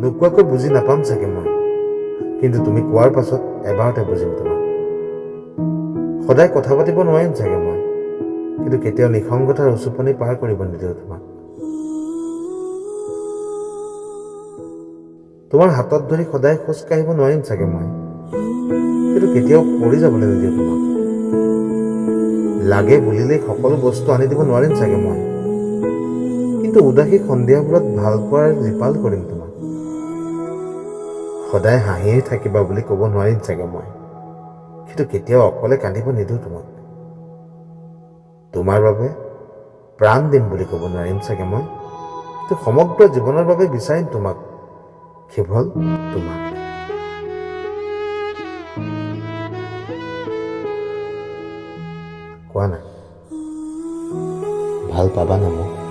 নোকোৱাকৈ বুজি নাপাম চাগে মই। কিন্তু তুমি কোৱাৰ পাছত এবাৰতে বুজিম তোমাক। সদায় কথা পাতিব নোৱাৰিম চাগে মই। কিন্তু কেতিয়াও নিসংগতাৰ উচুপনি পাৰ কৰিব নিদিওঁ তোমাক। তোমাৰ হাতত ধৰি সদায় খোজ কাঢ়িব নোৱাৰিম চাগে মই। কিন্তু কেতিয়াও পৰি যাবলৈ নিদিওঁ তোমাক। লাগে বুলিলেই সকলো বস্তু আনি দিব নোৱাৰিম চাগে মই। কিন্তু উদাসী সন্ধিয়াবোৰত ভাল পোৱাৰ জীপাল কৰিম তোমাক। সদায় হাঁহিয়ে থাকিবা বুলি ক'ব নোৱাৰিম চাগে মই। কিন্তু কেতিয়াও অকলে কান্দিব নিদিওঁ তোমাক। তোমাৰ বাবে প্ৰাণ দিম বুলি ক'ব নোৱাৰিম চাগে মই। কিন্তু সমগ্ৰ জীৱনৰ বাবে বিচাৰিম তোমাক। কেৱল তোমাক। কোৱা নাই ভালো পাবা না মোক?